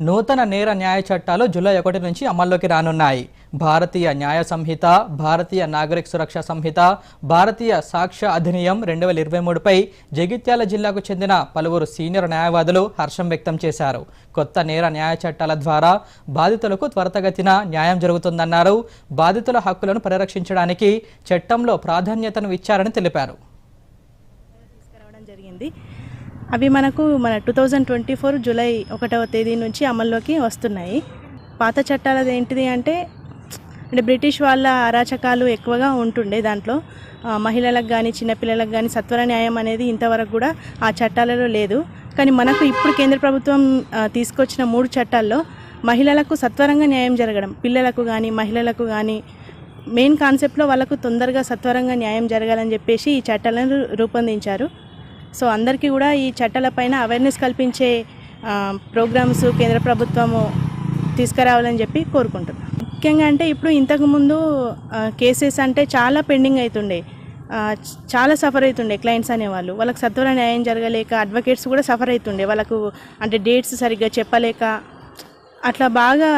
నూతన నేర న్యాయ చట్టాలు జూలై ఒకటి నుంచి అమల్లోకి రానున్నాయి. భారతీయ న్యాయ సంహిత భారతీయ నాగరిక సురక్ష సంహిత భారతీయ సాక్ష్య అధినియం రెండు వేల ఇరవై మూడుపై జగిత్యాల జిల్లాకు చెందిన పలువురు సీనియర్ న్యాయవాదులు హర్షం వ్యక్తం చేశారు. కొత్త నేర న్యాయ చట్టాల ద్వారా బాధితులకు త్వరితగతిన న్యాయం జరుగుతుందన్నారు. బాధితుల హక్కులను పరిరక్షించడానికి చట్టంలో ప్రాధాన్యతను ఇచ్చారని తెలిపారు. జరిగింది. అవి మనకు మన two thousand twenty four July ఒకటవ తేదీ నుంచి అమల్లోకి వస్తున్నాయి. పాత చట్టాలది ఏంటిది అంటే అంటే బ్రిటిష్ వాళ్ళ అరాచకాలు ఎక్కువగా ఉంటుండే దాంట్లో. మహిళలకు కానీ చిన్నపిల్లలకు కానీ సత్వర న్యాయం అనేది ఇంతవరకు కూడా ఆ చట్టాలలో లేదు. కానీ మనకు ఇప్పుడు కేంద్ర ప్రభుత్వం తీసుకొచ్చిన మూడు చట్టాల్లో మహిళలకు సత్వరంగా న్యాయం జరగడం పిల్లలకు కానీ మహిళలకు కానీ మెయిన్ కాన్సెప్ట్లో వాళ్ళకు తొందరగా సత్వరంగా న్యాయం జరగాలని చెప్పేసి ఈ చట్టాలను రూపొందించారు. సో అందరికీ కూడా ఈ చట్టాలపైన అవేర్నెస్ కల్పించే ప్రోగ్రామ్స్ కేంద్ర ప్రభుత్వము తీసుకురావాలని చెప్పి కోరుకుంటున్నాను ముఖ్యంగా అంటే ఇప్పుడు ఇంతకుముందు కేసెస్ అంటే చాలా పెండింగ్ అవుతుండే చాలా సఫర్ అవుతుండే క్లయింట్స్ అనేవాళ్ళు. వాళ్ళకి సత్వర న్యాయం జరగలేక అడ్వకేట్స్ కూడా సఫర్ అవుతుండే వాళ్ళకు అంటే డేట్స్ సరిగ్గా చెప్పలేక అట్లా బాగా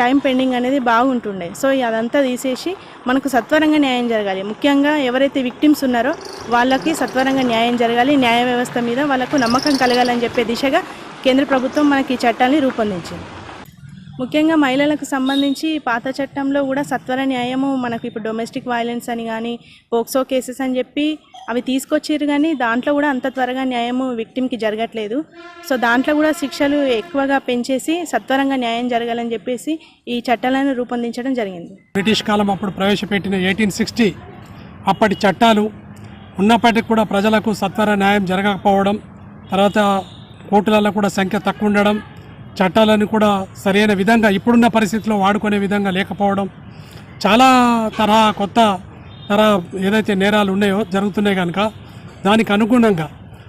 టైం పెండింగ్ అనేది బాగుంటుండే. సో అదంతా తీసేసి మనకు సత్వరంగా న్యాయం జరగాలి. ముఖ్యంగా ఎవరైతే విక్టిమ్స్ ఉన్నారో వాళ్ళకి సత్వరంగా న్యాయం జరగాలి న్యాయ వ్యవస్థ మీద వాళ్ళకు నమ్మకం కలగాలని చెప్పే దిశగా కేంద్ర ప్రభుత్వం మనకి ఈ చట్టాన్ని రూపొందించింది. ముఖ్యంగా మహిళలకు సంబంధించి పాత చట్టంలో కూడా సత్వర న్యాయము మనకు ఇప్పుడు డొమెస్టిక్ వైలెన్స్ అని కానీ పోక్సో కేసెస్ అని చెప్పి అవి తీసుకొచ్చారు కానీ దాంట్లో కూడా అంత త్వరగా న్యాయము విక్టిమ్కి జరగట్లేదు. సో దాంట్లో కూడా శిక్షలు ఎక్కువగా పెంచేసి సత్వరంగా న్యాయం జరగాలని చెప్పేసి ఈ చట్టాలను రూపొందించడం జరిగింది. బ్రిటిష్ కాలం అప్పుడు ప్రవేశపెట్టిన ఎయిటీన్ సిక్స్టీ అప్పటి చట్టాలు ఉన్నప్పటికీ కూడా ప్రజలకు సత్వర న్యాయం జరగకపోవడం తర్వాత కోర్టులలో కూడా సంఖ్య తక్కువ ఉండడం చట్టాలను కూడా సరైన విధంగా ఇప్పుడున్న పరిస్థితిలో వాడుకునే విధంగా లేకపోవడం చాలా తరహా కొత్త తరహా ఏదైతే నేరాలు ఉన్నాయో జరుగుతున్నాయి కనుక దానికి అనుగుణంగా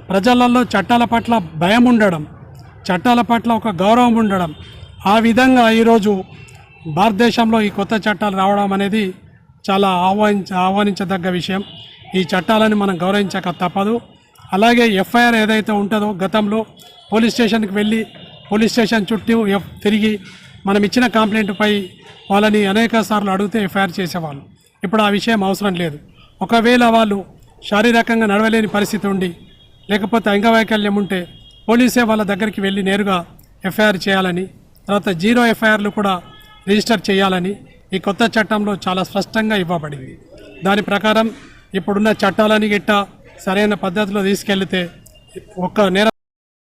ప్రజలలో చట్టాల పట్ల భయం ఉండడం చట్టాల పట్ల ఒక గౌరవం ఉండడం ఆ విధంగా ఈరోజు భారతదేశంలో ఈ కొత్త చట్టాలు రావడం అనేది చాలా ఆహ్వానించ ఆహ్వానించదగ్గ విషయం. ఈ చట్టాలను మనం గౌరవించక తప్పదు. అలాగే ఎఫ్ఐఆర్ ఏదైతే ఉంటుందో గతంలో పోలీస్ స్టేషన్కి వెళ్ళి పోలీస్ స్టేషన్ చుట్టూ ఎఫ్ తిరిగి మనం ఇచ్చిన కంప్లైంట్పై వాళ్ళని అనేక సార్లు అడిగితే ఎఫ్ఐఆర్ చేసేవాళ్ళు. ఇప్పుడు ఆ విషయం అవసరం లేదు. ఒకవేళ వాళ్ళు శారీరకంగా నడవలేని పరిస్థితి ఉండి లేకపోతే అంగవైకల్యం ఉంటే పోలీసే వాళ్ళ దగ్గరికి వెళ్ళి నేరుగా ఎఫ్ఐఆర్ చేయాలని తర్వాత జీరో ఎఫ్ఐఆర్లు కూడా రిజిస్టర్ చేయాలని ఈ కొత్త చట్టంలో చాలా స్పష్టంగా ఇవ్వబడింది. దాని ప్రకారం ఇప్పుడున్న చట్టాలని గిట్ట సరైన పద్ధతిలో తీసుకెళ్తే ఒక్క నేర